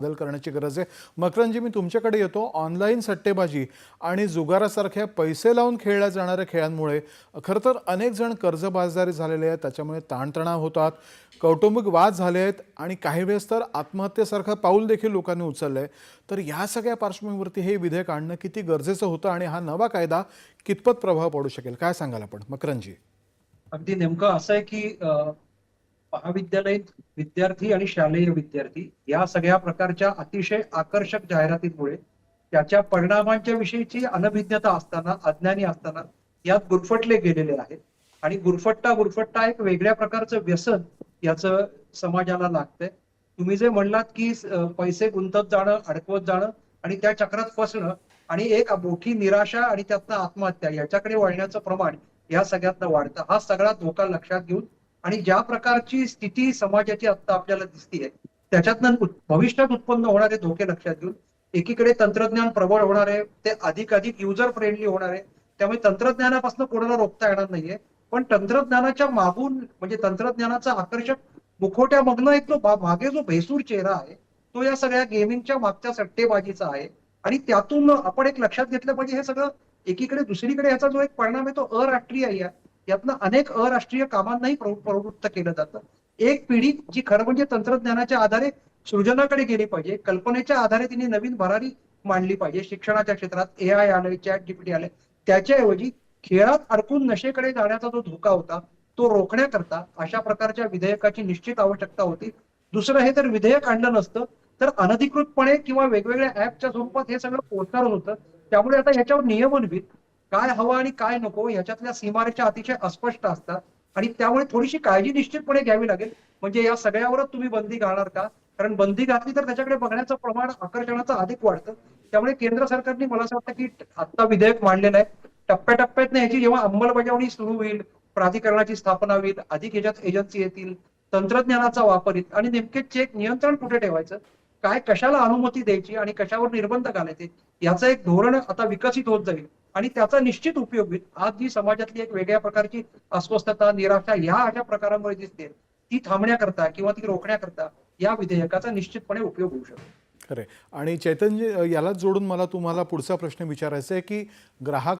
बदल करण्याची गरज आहे. मकरंजी मी तुमच्याकडे येतो. ऑनलाईन सट्टेबाजी आणि जुगारासारख्या पैसे लावून खेळल्या जाणाऱ्या खेळांमुळे खरं तर अनेक जण कर्जबाजारी झालेले आहेत. त्याच्यामुळे ताणतणाव होतात कौटुंबिक वाद झाले आहेत आणि काही वेळेस तर आत्महत्येसारखं पाऊल देखील लोकांनी उचललं आहे तर या सगळ्या पार्श्वभूमीवरती हे विधेयक आणणं किती गरजेचं होतं आणि हा नवा कायदा कितपत प्रभाव पडू शकेल? काय सांगाल आपण? मकरंजी अगदी नेमकं असं आहे की महाविद्यालयीन विद्यार्थी आणि शालेय विद्यार्थी या सगळ्या प्रकारच्या अतिशय आकर्षक जाहिरातींमुळे त्याच्या परिणामांच्या विषयीची अनभिज्ञता असताना अज्ञानी असताना यात गुरफटले गेलेले आहेत. आणि गुरफट्टा गुरफट्टा एक वेगळ्या प्रकारचं व्यसन याचं समाजाला लागतंय. तुम्ही जे म्हणलात की पैसे गुंतत जाणं अडकवत जाणं आणि त्या चक्रात फसणं आणि एक मोठी निराशा आणि त्यातनं आत्महत्या याच्याकडे वळण्याचं प्रमाण या सगळ्यातनं वाढतं. हा सगळा धोका लक्षात घेऊन आणि ज्या प्रकारची स्थिती समाजाची आता आपल्याला दिसतीये त्याच्यातनं भविष्यात उत्पन्न होणारे धोके लक्षात घेऊन एकीकडे तंत्रज्ञान प्रबळ होणार आहे ते अधिक अधिक युजर फ्रेंडली होणार आहे त्यामुळे तंत्रज्ञानापासून कोणाला रोखता येणार नाहीये. पण तंत्रज्ञानाच्या मागून म्हणजे तंत्रज्ञानाचा आकर्षक मुखोट्या मग्न एक जो मागे जो भेसूर चेहरा आहे तो या सगळ्या गेमिंगच्या मागच्या सट्टेबाजीचा आहे. आणि त्यातून आपण एक लक्षात घेतलं पाहिजे हे सगळं एकीकडे दुसरीकडे याचा जो एक परिणाम आहे तो अराष्ट्रीय आहे. यातनं अनेक अराष्ट्रीय कामांनाही प्रवृत्त केलं जातं. एक पिढी जी खरं म्हणजे तंत्रज्ञानाच्या आधारे सृजनाकडे गेली पाहिजे कल्पनेच्या आधारे तिने नवीन भरारी मांडली पाहिजे. शिक्षणाच्या क्षेत्रात ए आय आलंय चॅट जीपीटी आलंय. त्याच्याऐवजी खेळात अडकून नशेकडे जाण्याचा जो धोका होता तो रोखण्याकरता अशा प्रकारच्या विधेयकाची निश्चित आवश्यकता होती. दुसरं हे तर विधेयक आणलं नसतं तर अनधिकृतपणे किंवा वेगवेगळ्या ऍपच्या स्वरूपात हे सगळं पोहोचणार होतं. त्यामुळे आता ह्याच्यावर होईल काय हवं आणि काय नको ह्याच्यातल्या सीमारेषा अतिशय अस्पष्ट असतात. आणि त्यामुळे थोडीशी काळजी निश्चितपणे घ्यावी लागेल. म्हणजे या सगळ्यावरच तुम्ही बंदी घालणार का? कारण बंदी घातली तर त्याच्याकडे बघण्याचं प्रमाण आकर्षणाचं अधिक वाढतं. त्यामुळे केंद्र सरकारने मला असं वाटतं की आता विधेयक मांडलेलं आहे. टप्प्याटप्प्यात ह्याची जेव्हा अंमलबजावणी सुरू होईल प्राधिकरणाची स्थापना होईल अधिक ह्याच्यात एजन्सी येतील तंत्रज्ञानाचा वापर येईल आणि नेमके चेक नियंत्रण कुठे ठेवायचं? काय कशाला अनुमती द्यायची आणि कशावर निर्बंध घालायचे याचं एक धोरण आता विकसित होत जाईल. आणि त्याचा निश्चित उपयोग होईल. आज जी समाजातली एक वेगळ्या प्रकारची अस्वस्थता निराशा ह्या अशा प्रकारामुळे दिसते ती थांबण्याकरता किंवा ती रोखण्याकरता या विधेयकाचा निश्चितपणे उपयोग होऊ शकतो. खरे आणि चैतन्य यालाच जोडून मला तुम्हाला पुढचा प्रश्न विचारायचा आहे की ग्राहक